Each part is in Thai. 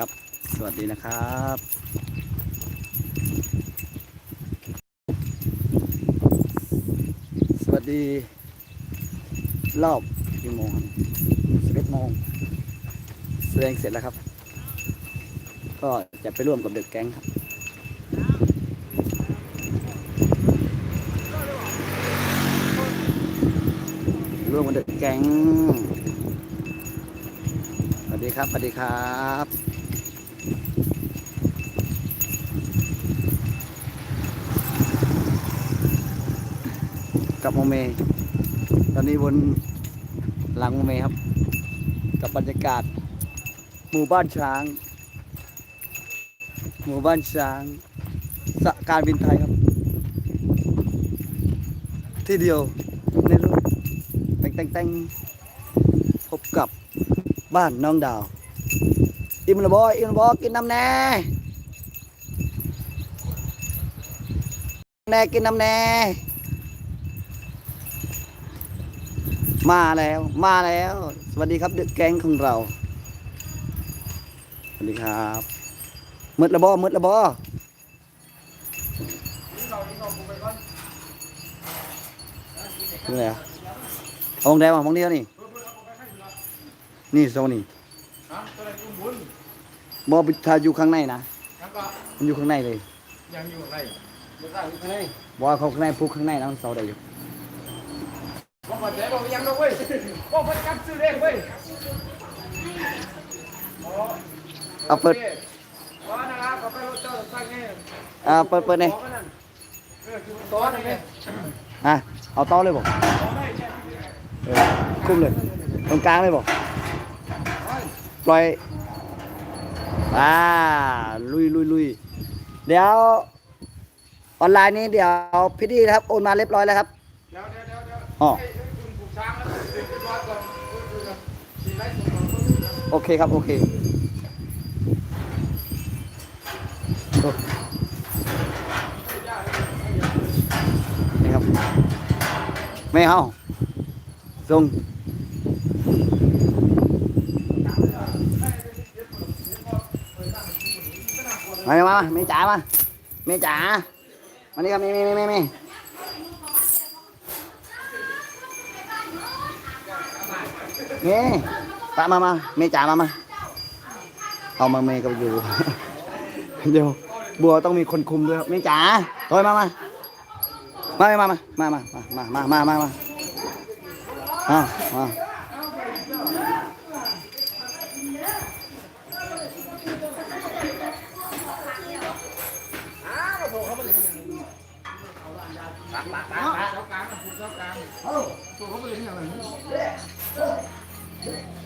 ครับ สวัสดีนะครับสวัสดี รอบกี่โมงสิบเอ็ดโมงแสดงเสร็จแล้วครับ ก็จะไปร่วมกับเด็กแก๊งครับร่วมกับเด็กแก๊งสวัสดีครับสวัสดีครับ กับโมเม ตอนนี้บนหลังโมเมครับ กับบรรยากาศ หมู่บ้านช้าง หมู่บ้านช้างสะการบินไทยครับ ที่เดียวในโลกแต่งแต่งแต่งพบกับบ้านน้องดาว อิ่มละบอยอิ่มละบอกินน้ำแน่แน่กินน้ำแน่ มาแล้วมาแล้ว สวัสดีครับเด็กแก๊งของเรา สวัสดีครับมืดละบอมืดละบอนี่ไงอะเอาของแดงมาของเดียวนี่ นี่โซนี่ฮะตัวไหนอุ้มบุญบอถ้าอยู่ข้างในนะแล้วก็มันอยู่ข้างในเลยยังอยู่อะไรอยู่ข้างอยู่ข้างในบอกว่าเขาข้างในพูกข้างในนะมันเสาได้อยู่ บอกก่อนเจ๊บอกยังดอกเว้ยบอกเพิ่นกัดซื้อเลขเว้ยอ๋อเอาเปิดว่านะครับก็ไปรถเจ้าสั่งนี่อ่าเปิดเปิดเลยขอกันนั่นเออคือตัวนั่นเองอะเอาโต๊ะเลยบอกขอได้แค่เออคุ้มเลยตรงกลางเลยบอกปล่อยอ่าลุยลุยลุยเดี๋ยวออนไลน์นี้เดี๋ยวพี่ดีนะครับโอนมาเรียบร้อยแล้วครับเดี๋ยวเดี๋ยวเดี๋ยวเดี๋ยวอ๋อ ให้คุณผูกช้างแล้วดึงขึ้นรถก่อนดูดูกันสีไล่ส่งของ โอเคครับ โอเคนี่ครับ ไม่เอาส่งมามามาเมจ๋ามาเมจ๋ามานี่ครับเมเมเมเมเม มปมามาเมจ๋ามามาเอามาเมกับอยู่ เดี๋ยวบัวต้องมีคนคุมด้วยครับเมจ๋าโอยมามามามามามามามามามามามามามาเสากลางเสากลางเสากลางตัวเขาไปเลยที่ไหนเมจ๋ามาเรียนนี่ได้เหรอเมจ๋ามามามาเมมามาเมจ๋าอยู่ยืนอยู่มามันเข้ามาเลยหามาเข้าใช้ใช้ใช้ขนาดไรหูตัวนึงบอลมันเข้ากันตัวมันจะดิ้นแห้งนอนอยู่นี่ก็เลยดีไหมเอ้ยไอ้เนี่ยจกกร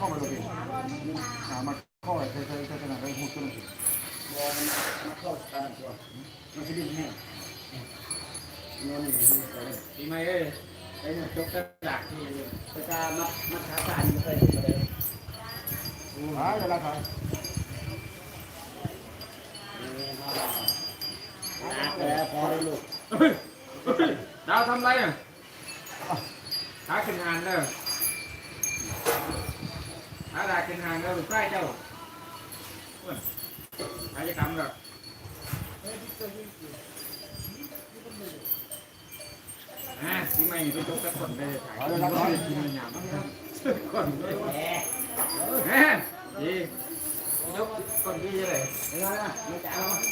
ಕಾಮಲೋಗಿ ಆ ಮಕ್ಕ ಕಾಮಲೋಗಿ ಕಾಮಲೋಗಿ ಮುಚ್ಚುನೋಗಿ Đau thăm lấy à? Đá kinh hành đó thả ra trên hàng đâu được cái đâu. Phải cho cầm rồi? À chị mày thì tôi chốt cái quần đây phải đó đó chị mày nhà nó quần đây ha gì? Chốt quần kia vậy này nó trả không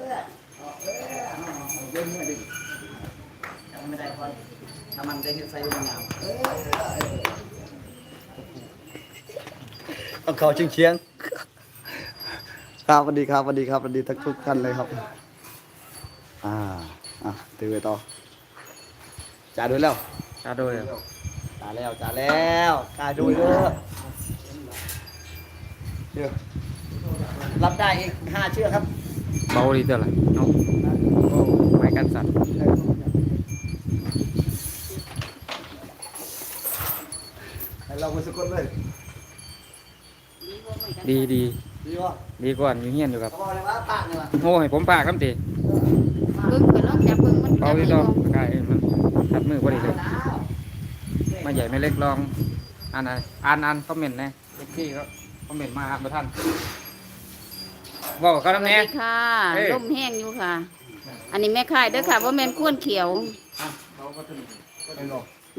ไม่ได้คนทดใส่ลงน้ำเอเขาชิยงเชียงครับสวัสดีครับสวัสดีครับสวัสดีทักทุกท่านเลยครับ อ่าอะตื่นไปต่อจ่าด้วยแล้วจ่าด้วยจ่าแล้วจ่าแล้วจ่าด้วยเด้อเดี๋ยวรับได้อีกห้าเชือกครับ เบาดีเท่าไหร่เนาะไม้กันสั่นให้เราไปสะกดเลยดีดีดีวะดีกว่าอยู่เฮียนอยู่ครับเขาบอกเลยว่าปากเนี่ยว่ะโอ้ให้ผมปากครับตีเบิ่งก็ลองจับเบิ่งมันเบาดีจัต่อบไม่ลงกายมันทัดมือพอดีเลยมาใหญ่ไม่เล็กลองอ่านอะไรอ่านอ่านคอมเมนต์นะเล็กที่เขาคอมเมนต์มาอ่านประท่าน บอกกับเขาสน้ำวัสแน่ ดีค่ะเอ้ยลมแห้งอยู่ค่ะ อันนี้แม่ค่ายเด้อค่ะว่าแม่นข้วนเขียว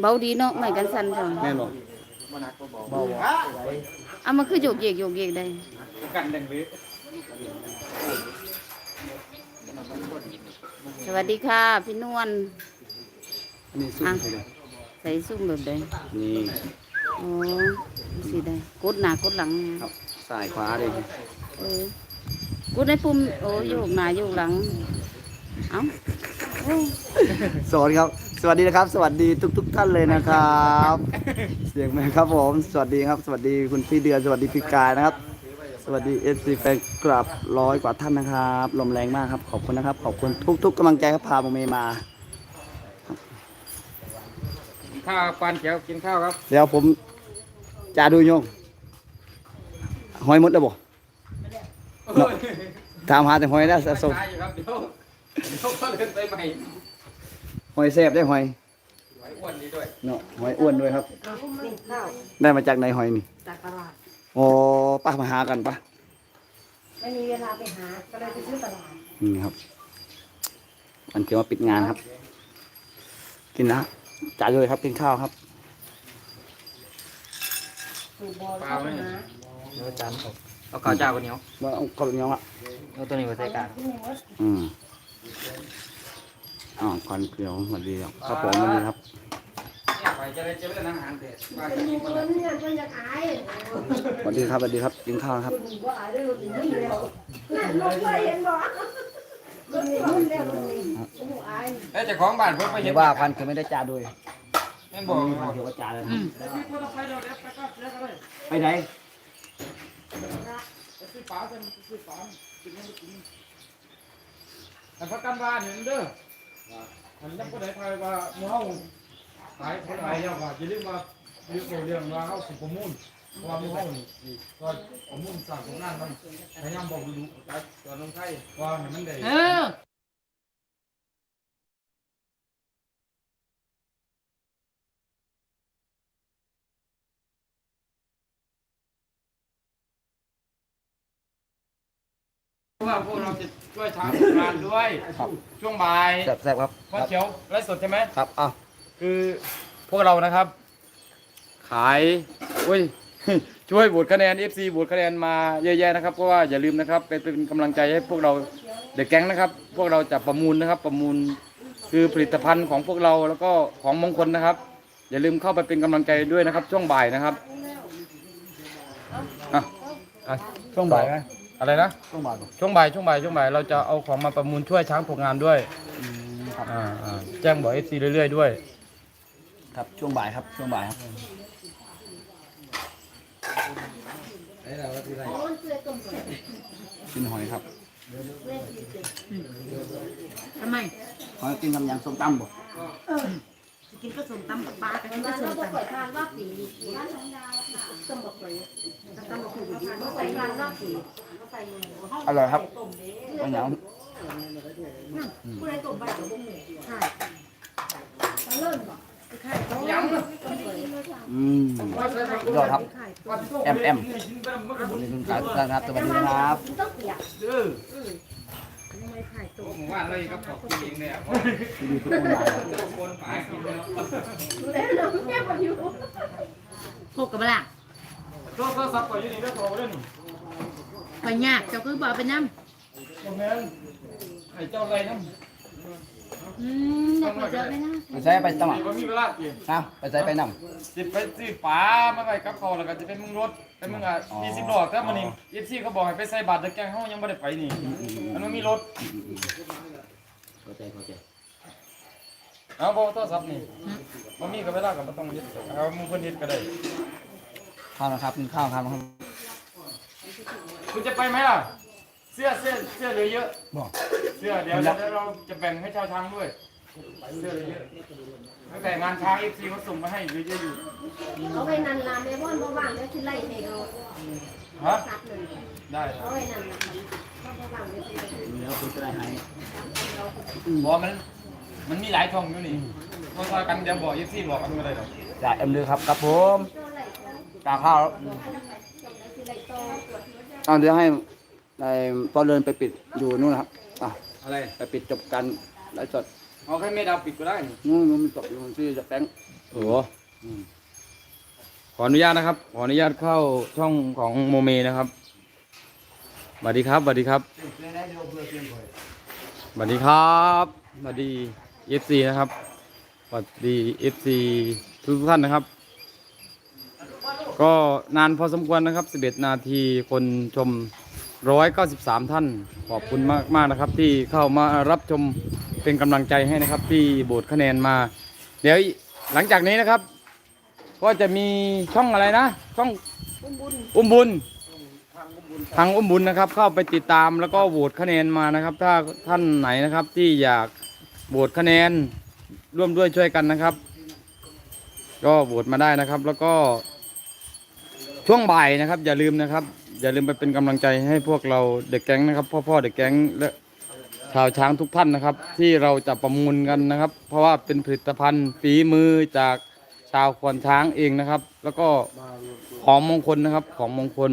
เบาดีเนาะไม่กันสั่นค่ะแน่นอนเบาเอามาคือโยกเยกโยกเยกได้กันแดงเลยสวัสดีค่ะ พี่นวล อันนี้สุดเลยใส่ซุ่มแบบใดนี่ โอ้สิได้กดหน้ากดหลังครับสายขวาเลยเออ กดในปุ่มโอ้โยกหน้าโยกหลัง เอ้าโอ้สวัสดีครับ สวัสดีนะครับ สวัสดีทุกทุกๆท่านเลยนะครับ เสียงแม่ครับผม สวัสดีครับ สวัสดีคุณพี่เดือน สวัสดีพี่กายนะครับ สวัสดีเอฟซีแฟนกลับร้อยกว่าท่านนะครับ ลมแรงมากครับ ขอบคุณนะครับ ขอบคุณทุกๆกำลังใจครับพาโมเมมากินข้าวปานเขียวกินข้าวครับ เดี๋ยวผมจะดูโยงหอยหมดแล้วบ่ ถามหาแต่หอยได้สะสมได้อยู่ครับเดี๋ยวเดี๋ยวก็เดินไปใหม่หอยแซ่บได้หอยไหวอ้วนดีด้วยเนาะหอยอ้วนด้วยครับ ได้มาจากไหนหอยนี่จากตลาดโอ้ป้ามาหากันปะไม่มีเวลาไปหาก็เลยไปซื้อตลาดนี่ครับมันเกี่ยวมาปิดงานครับ กินนะจ่ายเลยครับกินข้าวครับสูบบอลเปล่าเข้าไหมไปหาเดี๋ยวจานผม เอาข้าวเจ้ากันเหนียวว่าเอากระเนียวอะเอาตัวนี้มาใส่กันที่นี่ว่าอืมอ๋อก่อนเกลียวสวัสดีครับครับผมสวัสดีครับเนี่ยไปจะได้เจอเป็นอาหารเด็ดว่าเป็นจะหกิมูนเงินเนี่ยมันอยากอายสวัสดีครับสวัสดีครับกินข้าวครับคนหนูว่าอายได้รถนี่แล้วนั่นรถไฟเห็นบ่รถนี่รุ่นแล้วรถนี่หมูอายเอ้ยเจ้าของบ้านเพิ่นไปเห็เดี๋นยวว่าพันคือไม่ได้จ่าด้วยแม่นบอกพันเกี่ยวกับจ่าเลย ครับอืมไปไหนแต่พักกันบ้านเห็นเด้อมันยังบ่ได้ไปว่าหมู่เฮาขายคนขายแล้วว่าอย่าลืมว่าเรื่องเรื่องว่าเฮาสิประมูลเพราะว่าหมู่เฮานี่ก็ประมูลสร้างผลงานมันพยายามบอกดูๆจัดตอนลงไทยว่าให้มันได้ เออ เพ ราะว่าพวกเราจะช่วยทางงานด้วย ครับ ช่วงบ่ายแซ่บๆครับวันเขียวไลฟ์สดใช่ไหม ครับอ้าวคือพวกเรานะครับ ขายอุ้ย ช่วยบวชคะแนน FC บวชคะแนนมาเยอะแยะนะครับเพราะว่าอย่าลืมนะครับเป็นเป็นกำลังใจให้พวกเราเด็กแก๊งนะครับ พวกเราจะประมูลนะครับ ประมูลคือผลิตภัณฑ์ของพวกเราแล้วก็ของมงคลนะครับ อย่าลืมเข้าไปเป็นกำลังใจด้วยนะครับ ช่วงบ่ายนะครับอะอะช่วงบ่ายไหม อะไรนะช่วงบ่ายก่อนช่วงบ่ายช่วงบ่ายช่วงบ่ายเราจะเอาของมาประมูลช่วยช้างตกงานด้วยอืมครับอ่าอ่าแจ้งบอกเอฟซีเรื่อยๆด้วย ครับช่วงบ่ายครับช่วงบ่ายครับ กินหอยครับทำไมหอยกินทำยางส้มตำบ่กินก็ส้มตำกับปลากันกินก็บ้านส้เรามก็ตำ เปิดทานรอบปีบ้านของดาวค่ะต้มบะเขือต้มบะเขือดีก็ใส่ทานรอบปีก็ใส่หมูอร่อยครับต้มเด้ไม่เหนียวผู้ใดต้มใบกับบุ้งเนี่ยใช่ตะเลิ่นบ่ไข่ต้มอืมยอดครับไข่ต้มแอมแอมสวัสดีคุณขายทุกท่านครับสวัสดีครับต้องเปียกเออทำไมไข่ต้มผมว่าอะไรครับขอบคุณเองเนี่ยสวัสดีทุกคนมาครับคนฝายกินแล้วดูแลเราแม่มาอยู่พกกับบ่ล่ะโทรศัพท์ก่อนอยู่นี่แล้วโทรเล่น ไปยากเจ้าคือบ่เอาไปนำโมเมนให้เจ้าอะไรน้ำอืมเด็กหัวเจอไหมนะไปใช้ไปตั้งมีบ่มีเวลากินเอาไปใช้ไปนั่งสิไปซื้อปลามาไว้กับเขาแล้วก็จะเป็นมึงรถเป็นมึงอะอ๋อ มีสิบดอกแต่มื้อนี้ FC เขาบอกให้ไปใส่บาตรตะแกรงเฮายังบ่ได้ไปนี่มันบ่มีรถเข้าใจเข้าใจเอาบ่โทรศัพท์นี่บ่มีก็เวลาก็บ่ต้องยึดเอามึงเพิ่นเฮ็ดก็ได้ข้าวนะครับกินข้าวครับ คุณจะไปไหมล่ะ เสื้อเสื้อเสื้อเหลือเยอะ บอก เสื้อเดี๋ยวเดี๋ยวเราจะแบ่งให้ชาวช้างด้วย เสื้อเหลือเยอะตั้งแต่งานช้าง FC เขาส่งมาให้เหลือเยอะอยู่ เอาไว้นั่นล่ะแม่พ่อนบ่ว่างแล้วสิไล่ให้เอาฮะ ตัดเลยได้ครัเอาบไว้นั่นล่ะบ่ว่างแล้วสิไล่ให้แล้วคุณจะได้หายเพราะมันมันมีหลายช่องอยู่นี่เพราะว่ากันเดี๋ยวบอก FC บอกกันไม่ได้หรอกจ่ายเอ็มเลยครับครับผม โดนไล่แล้วกาข้าวสิไล่ต่อ เอาเดี๋ยวให้ในตอนเดินไปปิดอยู่นู่นนะครับอะอะไรไปปิดจบการไลฟ์สดเอาแค่เมดาวปิดก็ได้นี่นู่นมันจบอยู่ที่จะแป้งโอ้ขออนุญาตนะครับ ขออนุญาตเข้าช่องของโมเมนะครับสวัสดีครับสวัสดีครับสวัสดีครับสวัสดีเอฟซีนะครับสวัสดีเอฟซีทุกท่านนะครับ ก็นานพอสมควรนะครับ 11 นาทีคนชม 193 ท่าน ขอบคุณมากมากนะครับ ที่เข้ามารับชมเป็นกำลังใจให้นะครับ ที่โบสคะแนนมา เดี๋ยวหลังจากนี้นะครับ ก็จะมีช่องอะไรนะ ช่องอุ้มบุญทางอุ้มบุญนะครับ เข้าไปติดตามแล้วก็โหวตคะแนนมานะครับ ถ้าท่านไหนนะครับที่อยากโหวตคะแนนร่วมด้วยช่วยกันนะครับ ก็โหวตมาได้นะครับ แล้วก็ ช่วงบ่ายนะครับ อย่าลืมนะครับ อย่าลืมไปเป็นกำลังใจให้พวกเราเด็กแก๊งนะครับ พ่อพ่อเด็กแก๊งและชาวช้างทุกท่านนะครับ ที่เราจะประมูลกันนะครับ เพราะว่าเป็นผลิตภัณฑ์ฝีมือจากชาวควานช้างเองนะครับ แล้วก็ของมงคลนะครับ ของมงคล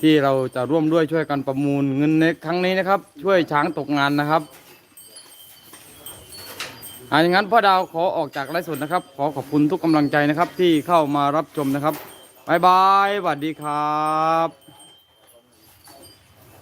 ที่เราจะร่วมด้วยช่วยกันประมูลเงินในครั้งนี้นะครับ ช่วยช้างตกงานนะครับอ่าอย่างนั้นพ่อดาวขอออกจากไลฟ์สดนะครับ ขอขอบคุณทุกกำลังใจนะครับ ที่เข้ามารับชมนะครับ บายบายสวัสดีครับ